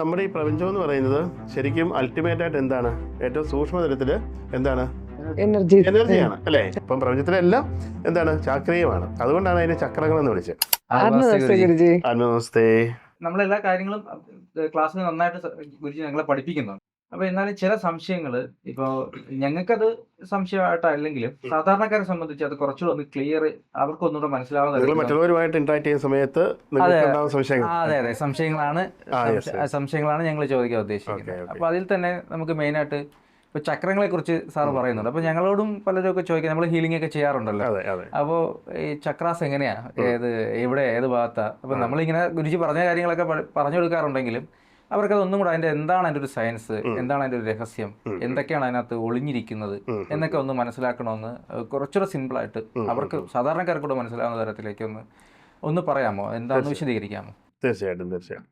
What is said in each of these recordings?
നമ്മുടെ ഈ പ്രപഞ്ചം എന്ന് പറയുന്നത് ശരിക്കും അൾട്ടിമേറ്റ് ആയിട്ട് എന്താണ്? ഏറ്റവും സൂക്ഷ്മതലത്തിൽ എന്താണ്? എനർജി എനർജിയാണ് അല്ലേ? ഇപ്പം പ്രപഞ്ചത്തിലെല്ലാം എന്താണ്? ചാക്രീയമാണ് അതുകൊണ്ടാണ് അതിനെ ചക്രങ്ങൾ എന്ന് വിളിച്ചത്. ആത്മനമസ്തേ നമ്മളെല്ലാ കാര്യങ്ങളും ക്ലാസ്സിൽ നന്നായിട്ട് ഗുരുജി ഞങ്ങളെ പഠിപ്പിക്കുന്നുണ്ട്. അപ്പൊ എന്നാലും ചില സംശയങ്ങൾ ഇപ്പോ ഞങ്ങൾക്കത് സംശയമായിട്ടല്ലെങ്കിലും സാധാരണക്കാരെ സംബന്ധിച്ച് അത് കുറച്ചുകൂടെ ഒന്ന് ക്ലിയർ അവർക്ക് ഒന്നുകൂടെ മറ്റുള്ളവരുമായിട്ട് ഇന്ററാക്ട് ചെയ്യുന്ന സമയത്ത് അതെ. അതെ സംശയങ്ങളാണ്. സംശയങ്ങളാണ് ഞങ്ങൾ ചോദിക്കാൻ ഉദ്ദേശിക്കുന്നത്. അപ്പൊ അതിൽ തന്നെ നമുക്ക് മെയിൻ ആയിട്ട് ഇപ്പൊ ചക്രങ്ങളെ കുറിച്ച് സാർ പറയുന്നുണ്ട്. അപ്പൊ ഞങ്ങളോടും പലരും ഒക്കെ ചോദിക്കാം. നമ്മൾ ഹീലിംഗ് ഒക്കെ ചെയ്യാറുണ്ടല്ലോ. അപ്പോ ഈ ചക്രാസ് എങ്ങനെയാ? ഏത് എവിടെ ഏത് ഭാഗത്താ? അപ്പൊ നമ്മളിങ്ങനെ ഗുരുജി പറഞ്ഞ കാര്യങ്ങളൊക്കെ പറഞ്ഞു കൊടുക്കാറുണ്ടെങ്കിലും അവർക്ക് അതൊന്നും കൂടെ അതിന്റെ എന്താണ് അതിന്റെ ഒരു സയൻസ് എന്താണ് അതിന്റെ ഒരു രഹസ്യം എന്തൊക്കെയാണ് അതിനകത്ത് ഒളിഞ്ഞിരിക്കുന്നത്. എന്നൊക്കെ ഒന്ന് മനസ്സിലാക്കണമെന്ന് കുറച്ചുകൂടെ സിമ്പിൾ ആയിട്ട് ഉം, അവർക്ക് ഉം. സാധാരണക്കാർക്ക് കൂടെ മനസ്സിലാവുന്ന തരത്തിലേക്ക് ഒന്ന് ഒന്ന് പറയാമോ എന്താണെന്ന്. വിശദീകരിക്കാമോ തീർച്ചയായിട്ടും തീർച്ചയായിട്ടും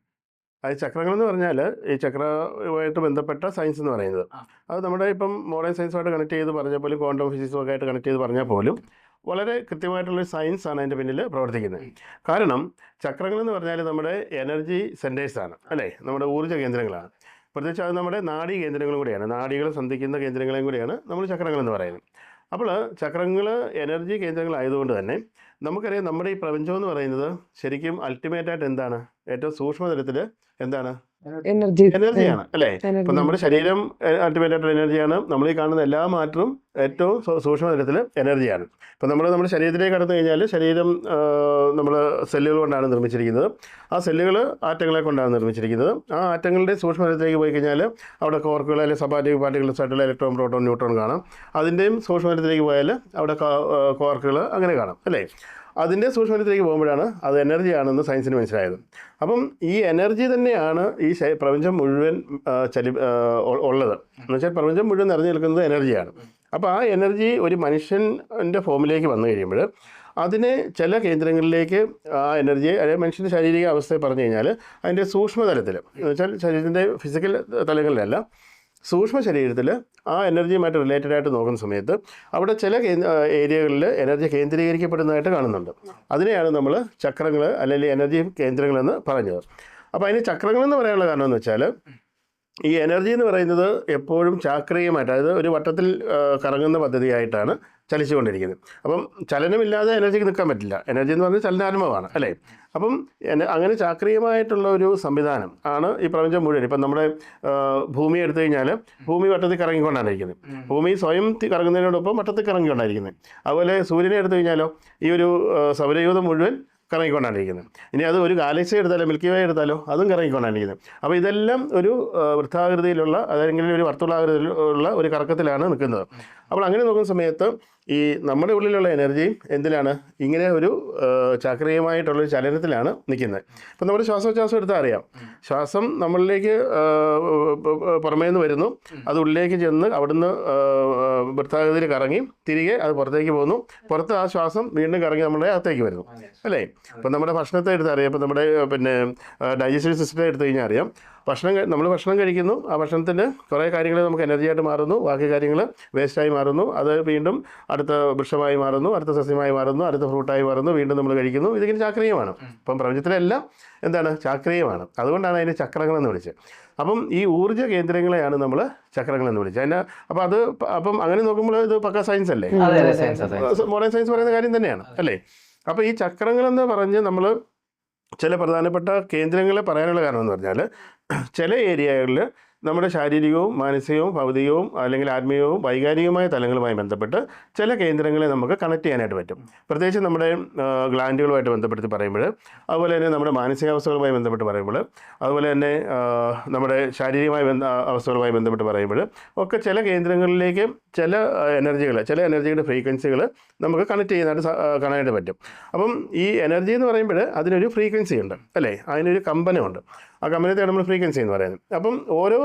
അത് ചക്രങ്ങൾ എന്ന് പറഞ്ഞാൽ ഈ ചക്രവുമായിട്ട് ബന്ധപ്പെട്ട സയൻസ് എന്ന് പറയുന്നത്. അത് നമ്മുടെ ഇപ്പം മോഡേൺ സയൻസുമായിട്ട് കണക്ട് ചെയ്ത് പറഞ്ഞ പോലും ക്വാണ്ടം ഫിസിക്സും ഒക്കെ ആയിട്ട് കണക്ട് ചെയ്ത് പറഞ്ഞാൽ പോലും വളരെ കൃത്യമായിട്ടുള്ള സയൻസ് ആണ് അതിന്റെ പിന്നിൽ പ്രവർത്തിക്കുന്നത്. കാരണം ചക്രങ്ങൾ എന്ന് പറഞ്ഞാൽ നമ്മുടെ എനർജി സെന്റേഴ്സാണ് അല്ലേ? നമ്മുടെ ഊർജ കേന്ദ്രങ്ങളാണ്. പ്രത്യേകിച്ച് അത് നമ്മുടെ നാഡീ കേന്ദ്രങ്ങളും കൂടിയാണ്. നാഡികൾ സന്ധിക്കുന്ന കേന്ദ്രങ്ങളെയും കൂടിയാണ് നമ്മൾ ചക്രങ്ങൾ എന്ന് പറയുന്നത്. അപ്പോൾ ചക്രങ്ങൾ എനർജി കേന്ദ്രങ്ങളായതുകൊണ്ട് തന്നെ നമുക്കറിയാം നമ്മുടെ ഈ പ്രപഞ്ചം എന്ന് പറയുന്നത് ശരിക്കും അൾട്ടിമേറ്റായിട്ട് എന്താണ്? ഏറ്റവും സൂക്ഷ്മതലത്തിൽ എന്താണ്? എനർജി എനർജിയാണ് അല്ലേ? ഇപ്പൊ നമ്മുടെ ശരീരം അൾട്ടിമേറ്റ് ആയിട്ടുള്ള എനർജിയാണ് നമ്മൾ ഈ കാണുന്ന എല്ലാ മാറ്റവും ഏറ്റവും സൂക്ഷ്മ സൂക്ഷ്മതലത്തിൽ എനർജിയാണ് ഇപ്പം നമ്മൾ നമ്മുടെ ശരീരത്തിലേക്ക് കടന്നു കഴിഞ്ഞാൽ ശരീരം നമ്മൾ സെല്ലുകൾ കൊണ്ടാണ് നിർമ്മിച്ചിരിക്കുന്നത്. ആ സെല്ലുകൾ ആറ്റങ്ങളെ കൊണ്ടാണ് നിർമ്മിച്ചിരിക്കുന്നത്. ആ ആറ്റങ്ങളുടെ സൂക്ഷ്മ തരത്തിലേക്ക് പോയി കഴിഞ്ഞാൽ അവിടെ കോർക്കുകൾ അല്ലെങ്കിൽ സബാറ്റിക് പാർട്ടിക്കിൾസ് ആയിട്ടുള്ള ഇലക്ട്രോൺ പ്രോട്ടോൺ ന്യൂട്രോൺ കാണാം. അതിന്റെയും സൂക്ഷ്മതലത്തിലേക്ക് പോയാൽ അവിടെ കോർക്കുകൾ അങ്ങനെ കാണാം അല്ലേ? അതിന്റെ സൂക്ഷ്മത്തിലേക്ക് പോകുമ്പോഴാണ് അത് എനർജി ആണെന്ന് സയൻസിന് മനസ്സിലായത്. അപ്പം ഈ എനർജി തന്നെയാണ് ഈ പ്രപഞ്ചം മുഴുവൻ ചലി ഉള്ളത്. എന്ന് വെച്ചാൽ പ്രപഞ്ചം മുഴുവൻ നിറഞ്ഞു നിൽക്കുന്നത് എനർജിയാണ്. അപ്പോൾ ആ എനർജി ഒരു മനുഷ്യന്റെ ഫോമിലേക്ക് വന്നു കഴിയുമ്പോൾ അതിനെ ചില കേന്ദ്രങ്ങളിലേക്ക് ആ എനർജിയെ അല്ലെങ്കിൽ മനുഷ്യന്റെ ശാരീരിക അവസ്ഥയെ പറഞ്ഞു കഴിഞ്ഞാൽ അതിന്റെ സൂക്ഷ്മതലത്തിൽ എന്ന് വെച്ചാൽ ശരീരത്തിന്റെ ഫിസിക്കൽ തലങ്ങളിലല്ല സൂക്ഷ്മ ശരീരത്തിൽ ആ എനർജിയുമായിട്ട് റിലേറ്റഡ് ആയിട്ട് നോക്കുന്ന സമയത്ത് അവിടെ ചില ഏരിയകളിൽ എനർജി കേന്ദ്രീകരിക്കപ്പെടുന്നതായിട്ട് കാണുന്നുണ്ട്. അതിനെയാണ് നമ്മൾ ചക്രങ്ങൾ അല്ലെങ്കിൽ എനർജി കേന്ദ്രങ്ങളെന്ന് പറഞ്ഞത്. അപ്പോൾ അതിന് ചക്രങ്ങളെന്ന് പറയാനുള്ള കാരണം എന്ന് വെച്ചാൽ ഈ എനർജി എന്ന് പറയുന്നത് എപ്പോഴും ചാക്രികമായിട്ട് അതായത് ഒരു വട്ടത്തിൽ കറങ്ങുന്ന പദ്ധതിയായിട്ടാണ് ചലിച്ചുകൊണ്ടിരിക്കുന്നത്. അപ്പം ചലനമില്ലാതെ എനർജിക്ക് നിൽക്കാൻ പറ്റില്ല. എനർജി എന്ന് പറഞ്ഞാൽ ചലനാത്മകമാണ് അല്ലേ? അപ്പം അങ്ങനെ ചാക്രികമായിട്ടുള്ള ഒരു സംവിധാനം ആണ് ഈ പ്രപഞ്ചം മുഴുവൻ. ഇപ്പം നമ്മുടെ ഭൂമി എടുത്തു കഴിഞ്ഞാൽ ഭൂമി വട്ടത്തിൽ കറങ്ങിക്കൊണ്ടാണ് ഇരിക്കുന്നത്. ഭൂമി സ്വയം കറങ്ങുന്നതിനോടൊപ്പം വട്ടത്തിൽ കറങ്ങിക്കൊണ്ടായിരിക്കുന്നത് അതുപോലെ സൂര്യനെ എടുത്തു കഴിഞ്ഞാലോ ഈ ഒരു സൗരയൂഥം മുഴുവൻ കറങ്ങിക്കൊണ്ടാണ് ഇരിക്കുന്നത് ഇനി അത് ഒരു ഗാലക്സി എടുത്താലോ മിൽക്കി വേ എടുത്താലോ അതും കറങ്ങിക്കൊണ്ടാണ് ഇരിക്കുന്നത് അപ്പോൾ ഇതെല്ലാം ഒരു വൃത്താകൃതിയിലുള്ള അല്ലെങ്കിൽ ഒരു വർത്തുളാകൃതിയിലുള്ള ഒരു കറക്കത്തിലാണ് നിൽക്കുന്നത്. അപ്പോൾ അങ്ങനെ നോക്കുന്ന സമയത്ത് ഈ നമ്മുടെ ഉള്ളിലുള്ള എനർജി എന്തിലാണ്? ഇങ്ങനെ ഒരു ചാക്രീയമായിട്ടുള്ളൊരു ചലനത്തിലാണ് നിൽക്കുന്നത്. ഇപ്പം നമ്മുടെ ശ്വാസോച്ഛ്വാസം എടുത്താൽ അറിയാം. ശ്വാസം നമ്മളിലേക്ക് പുറമേ നിന്ന് വരുന്നു. അത് ഉള്ളിലേക്ക് ചെന്ന് അവിടുന്ന് വൃത്താഗതിയിൽ കറങ്ങി തിരികെ അത് പുറത്തേക്ക് പോകുന്നു. പുറത്ത് ആ ശ്വാസം വീണ്ടും കറങ്ങി നമ്മുടെ അകത്തേക്ക് വരുന്നു. അല്ലേ? ഇപ്പം നമ്മുടെ ഭക്ഷണത്തെ എടുത്ത് അറിയാം. ഇപ്പം നമ്മുടെ പിന്നെ ഡൈജസ്റ്റീവ് സിസ്റ്റത്തെ എടുത്തു കഴിഞ്ഞാൽ അറിയാം. ഭക്ഷണം നമ്മൾ ഭക്ഷണം കഴിക്കുന്നു. ആ ഭക്ഷണത്തിന് കുറേ കാര്യങ്ങൾ നമുക്ക് എനർജി ആയിട്ട് മാറുന്നു. ബാക്കി കാര്യങ്ങൾ വേസ്റ്റായി മാറുന്നു. അത് വീണ്ടും അടുത്ത വൃക്ഷമായി മാറുന്നു അടുത്ത സസ്യമായി മാറുന്നു അടുത്ത ഫ്രൂട്ടായി മാറുന്നു. വീണ്ടും നമ്മൾ കഴിക്കുന്നു. ഇതിങ്ങനെ ചാക്രീയമാണ് അപ്പം പ്രപഞ്ചത്തിലെല്ലാം എന്താണ്? ചാക്രീയമാണ് അതുകൊണ്ടാണ് അതിനെ ചക്രങ്ങൾ എന്ന് വിളിച്ചത്. അപ്പം ഈ ഊർജ കേന്ദ്രങ്ങളെയാണ് നമ്മൾ ചക്രങ്ങൾ എന്ന് വിളിച്ചത്. അതിന്റെ അപ്പം അത് അപ്പം അങ്ങനെ നോക്കുമ്പോൾ ഇത് പക്ക സയൻസ് അല്ലേ? മോഡേൺ സയൻസ് പറയുന്ന കാര്യം തന്നെയാണ് അല്ലേ? അപ്പോൾ ഈ ചക്രങ്ങളെന്ന് പറഞ്ഞ് നമ്മൾ ചില പ്രധാനപ്പെട്ട കേന്ദ്രങ്ങളെ പറയാനുള്ള കാരണം എന്ന് പറഞ്ഞാൽ ചില ഏരിയകളിൽ നമ്മുടെ ശാരീരികവും മാനസികവും ഭൗതികവും അല്ലെങ്കിൽ ആത്മീയവും വൈകാരികവുമായ തലങ്ങളുമായി ബന്ധപ്പെട്ട് ചില കേന്ദ്രങ്ങളെ നമുക്ക് കണക്ട് ചെയ്യാനായിട്ട് പറ്റും. പ്രത്യേകിച്ച് നമ്മുടെ ഗ്ലാൻഡുകളുമായിട്ട് ബന്ധപ്പെടുത്തി പറയുമ്പോൾ അതുപോലെ തന്നെ നമ്മുടെ മാനസികാവസ്ഥകളുമായി ബന്ധപ്പെട്ട് പറയുമ്പോൾ അതുപോലെ തന്നെ നമ്മുടെ ശാരീരികമായ ബന്ധ അവസ്ഥകളുമായി ബന്ധപ്പെട്ട് പറയുമ്പോൾ ഒക്കെ ചില കേന്ദ്രങ്ങളിലേക്ക് ചില എനർജികൾ ചില എനർജിയുടെ ഫ്രീക്വൻസികൾ നമുക്ക് കണക്ട് ചെയ്യാനായിട്ട് കാണാനായിട്ട് പറ്റും. അപ്പം ഈ എനർജി എന്ന് പറയുമ്പോൾ അതിനൊരു ഫ്രീക്വൻസി ഉണ്ട് അല്ലേ? അതിനൊരു കമ്പനമുണ്ട്. ആ കമ്പനത്തെയാണ് നമ്മൾ ഫ്രീക്വൻസി എന്ന് പറയുന്നത്. അപ്പം ഓരോ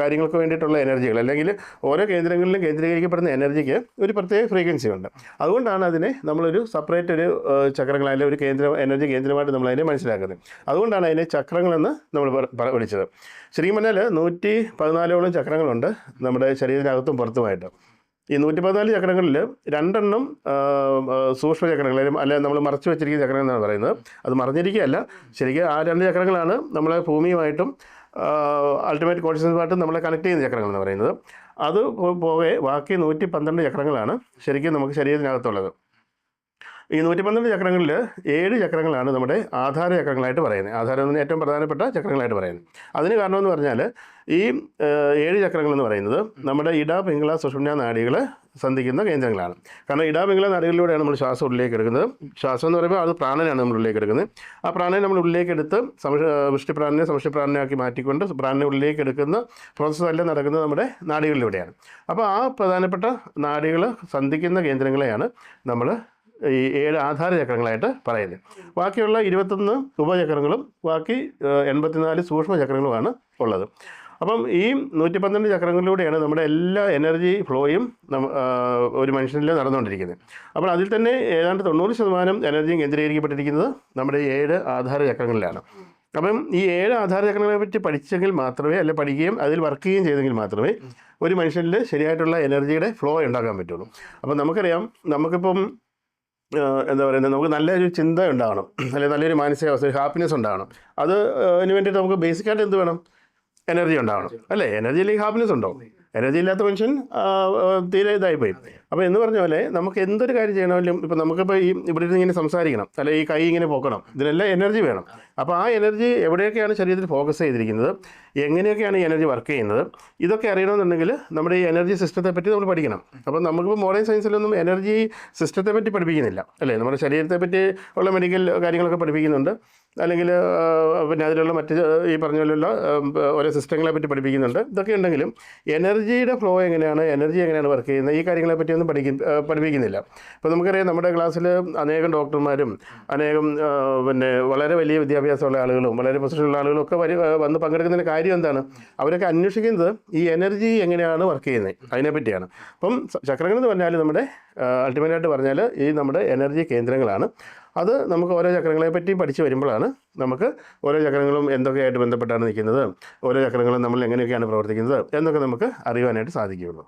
കാര്യങ്ങൾക്ക് വേണ്ടിയിട്ടുള്ള എനർജികൾ അല്ലെങ്കിൽ ഓരോ കേന്ദ്രങ്ങളിലും കേന്ദ്രീകരിക്കപ്പെടുന്ന എനർജിക്ക് ഒരു പ്രത്യേക ഫ്രീക്വൻസി ഉണ്ട്. അതുകൊണ്ടാണ് അതിനെ നമ്മളൊരു സെപ്പറേറ്റ് ഒരു ചക്രങ്ങൾ അല്ലെങ്കിൽ ഒരു കേന്ദ്ര എനർജി കേന്ദ്രമായിട്ട് നമ്മൾ അതിനെ മനസ്സിലാക്കുന്നത്. അതുകൊണ്ടാണ് അതിനെ ചക്രങ്ങളെന്ന് നമ്മൾ വിളിച്ചത്. പറഞ്ഞാൽ നൂറ്റി പതിനാലോളം ചക്രങ്ങളുണ്ട് നമ്മുടെ ശരീരത്തിനകത്തും പുറത്തുമായിട്ട്. ഈ നൂറ്റി പതിനാല് ചക്രങ്ങളിൽ രണ്ടെണ്ണം സൂക്ഷ്മ ചക്രങ്ങൾ അല്ലെങ്കിൽ നമ്മൾ മറച്ചു വെച്ചിരിക്കുന്ന ചക്രങ്ങൾ എന്നാണ് പറയുന്നത്. അത് മറിഞ്ഞിരിക്കുകയല്ല. ശരിക്കും ആ രണ്ട് ചക്രങ്ങളാണ് നമ്മളെ ഭൂമിയുമായിട്ടും അൾട്ടിമേറ്റ് കോൺഷ്യസുമായിട്ടും നമ്മളെ കണക്ട് ചെയ്യുന്ന ചക്രങ്ങൾ എന്ന് പറയുന്നത്. അത് പോകെ ബാക്കി നൂറ്റി പന്ത്രണ്ട് ചക്രങ്ങളാണ് ശരിക്കും നമുക്ക് ശരീരത്തിനകത്തുള്ളത്. ഈ നൂറ്റി പന്ത്രണ്ട് ചക്രങ്ങളിൽ ഏഴ് ചക്രങ്ങളാണ് നമ്മുടെ ആധാര ചക്രങ്ങളായിട്ട് പറയുന്നത്. ആധാരം എന്ന് ഏറ്റവും പ്രധാനപ്പെട്ട ചക്രങ്ങളായിട്ട് പറയുന്നത്. അതിന് കാരണമെന്ന് പറഞ്ഞാൽ ഈ ഏഴ് ചക്രങ്ങളെന്ന് പറയുന്നത് നമ്മുടെ ഇട പിങ്കള സുഷുമ്ന നാടികൾ സന്ധിക്കുന്ന കേന്ദ്രങ്ങളാണ്. കാരണം ഇട പിങ്കള നാഡികളിലൂടെയാണ് നമ്മൾ ശ്വാസം ഉള്ളിലേക്ക് എടുക്കുന്നത്. ശ്വാസം എന്ന് പറയുമ്പോൾ അത് പ്രാണനാണ് നമ്മൾ ഉള്ളിലേക്ക് എടുക്കുന്നത്. ആ പ്രാണനെ നമ്മൾ ഉള്ളിലേക്ക് എടുത്ത് വൃഷ്ടിപ്രാണനെ സമഷ്ടിപ്രാണനാക്കി മാറ്റിക്കൊണ്ട് പ്രാണനെ ഉള്ളിലേക്ക് എടുക്കുന്ന പ്രോസസ്സ് എല്ലാം നടക്കുന്നത് നമ്മുടെ നാടികളിലൂടെയാണ്. അപ്പോൾ ആ പ്രധാനപ്പെട്ട നാടികൾ സന്ധിക്കുന്ന കേന്ദ്രങ്ങളെയാണ് നമ്മൾ ഈ ഏഴ് ആധാര ചക്രങ്ങളായിട്ട് പറയുന്നത്. ബാക്കിയുള്ള ഇരുപത്തൊന്ന് ഉപചക്രങ്ങളും ബാക്കി എൺപത്തിനാല് സൂക്ഷ്മ ചക്രങ്ങളുമാണ് ഉള്ളത്. അപ്പം ഈ നൂറ്റി പന്ത്രണ്ട് ചക്രങ്ങളിലൂടെയാണ് നമ്മുടെ എല്ലാ എനർജി ഫ്ലോയും ഒരു മനുഷ്യനിൽ നടന്നുകൊണ്ടിരിക്കുന്നത്. അപ്പോൾ അതിൽ തന്നെ ഏതാണ്ട് തൊണ്ണൂറ് ശതമാനം എനർജിയും കേന്ദ്രീകരിക്കപ്പെട്ടിരിക്കുന്നത് നമ്മുടെ ഏഴ് ആധാര ചക്രങ്ങളിലാണ്. അപ്പം ഈ ഏഴ് ആധാര ചക്രങ്ങളെ പറ്റി പഠിച്ചെങ്കിൽ മാത്രമേ അല്ലെ പഠിക്കുകയും അതിൽ വർക്ക് ചെയ്യുകയും ചെയ്തെങ്കിൽ മാത്രമേ ഒരു മനുഷ്യനിൽ ശരിയായിട്ടുള്ള എനർജിയുടെ ഫ്ലോ ഉണ്ടാക്കാൻ പറ്റുള്ളൂ. അപ്പം നമുക്കറിയാം നമുക്കിപ്പം എന്താ പറയുന്നത് നമുക്ക് നല്ലൊരു ചിന്ത ഉണ്ടാകണം അല്ലെങ്കിൽ നല്ലൊരു മാനസികാവസ്ഥ ഹാപ്പിനെസ് ഉണ്ടാകണം അത് അതിന് വേണ്ടിയിട്ട് നമുക്ക് ബേസിക്കായിട്ട് എന്ത് വേണം? എനർജി ഉണ്ടാകണം അല്ലേ? എനർജി അല്ലെങ്കിൽ ഹാപ്പിനെസ് ഉണ്ടോ? എനർജി ഇല്ലാത്ത മനുഷ്യൻ തീരെ ഇതായി ഇതായിപ്പോയി അപ്പോൾ എന്ന് പറഞ്ഞ പോലെ നമുക്ക് എന്തൊരു കാര്യം ചെയ്യണമെങ്കിലും ഇപ്പോൾ നമുക്കിപ്പോൾ ഈ ഇവിടെ ഇരുന്ന് ഇങ്ങനെ സംസാരിക്കണം. അല്ലെ ഈ കൈ ഇങ്ങനെ പൊക്കണം. ഇതിനെല്ലാം എനർജി വേണം. അപ്പോൾ ആ എനർജി എവിടെയൊക്കെയാണ് ശരീരത്തിൽ ഫോക്കസ് ചെയ്തിരിക്കുന്നത്? എങ്ങനെയൊക്കെയാണ് ഈ എനർജി വർക്ക് ചെയ്യുന്നത്? ഇതൊക്കെ അറിയണമെന്നുണ്ടെങ്കിൽ നമ്മുടെ ഈ എനർജി സിസ്റ്റത്തെ പറ്റി നമ്മൾ പഠിക്കണം. അപ്പോൾ നമുക്കിപ്പോൾ മോഡേൺ സയൻസിലൊന്നും എനർജി സിസ്റ്റത്തെ പറ്റി പഠിപ്പിക്കുന്നില്ല. അല്ലേ? നമ്മുടെ ശരീരത്തെ പറ്റി ഉള്ള മെഡിക്കൽ കാര്യങ്ങളൊക്കെ പഠിപ്പിക്കുന്നുണ്ട്. അല്ലെങ്കിൽ പിന്നെ അതിലുള്ള മറ്റ് ഈ പറഞ്ഞ പോലെയുള്ള ഓരോ സിസ്റ്റങ്ങളെ പറ്റി പഠിപ്പിക്കുന്നുണ്ട്. ഇതൊക്കെ ഉണ്ടെങ്കിലും എനർജിയുടെ ഫ്ലോ എങ്ങനെയാണ് എനർജി എങ്ങനെയാണ് വർക്ക് ചെയ്യുന്നത് ഈ കാര്യങ്ങളെ പറ്റിയൊന്നും പഠിക്കും പഠിപ്പിക്കുന്നില്ല. ഇപ്പോൾ നമുക്കറിയാം നമ്മുടെ ക്ലാസ്സിൽ അനേകം ഡോക്ടർമാരും അനേകം പിന്നെ വളരെ വലിയ വിദ്യാഭ്യാസമുള്ള ആളുകളും വളരെ പൊസിഷനുള്ള ആളുകളും ഒക്കെ വരി വന്ന് പങ്കെടുക്കുന്നതിന്റെ കാര്യം എന്താണ്? അവരൊക്കെ അന്വേഷിക്കുന്നത് ഈ എനർജി എങ്ങനെയാണ് വർക്ക് ചെയ്യുന്നത് അതിനെപ്പറ്റിയാണ് അപ്പം ചക്രങ്ങൾ എന്ന് പറഞ്ഞാൽ നമ്മുടെ അൾട്ടിമേറ്റായിട്ട് പറഞ്ഞാൽ ഈ നമ്മുടെ എനർജി കേന്ദ്രങ്ങളാണ്. അത് നമുക്ക് ഓരോ ചക്രങ്ങളെ പറ്റി പഠിച്ചു വരുമ്പോഴാണ് നമുക്ക് ഓരോ ചക്രങ്ങളും എന്തൊക്കെയായിട്ട് ബന്ധപ്പെട്ടാണ് നിൽക്കുന്നത് ഓരോ ചക്രങ്ങളും നമ്മൾ എങ്ങനെയൊക്കെയാണ് പ്രവർത്തിക്കുന്നത് എന്നൊക്കെ നമുക്ക് അറിയുവാനായിട്ട് സാധിക്കുകയുള്ളൂ.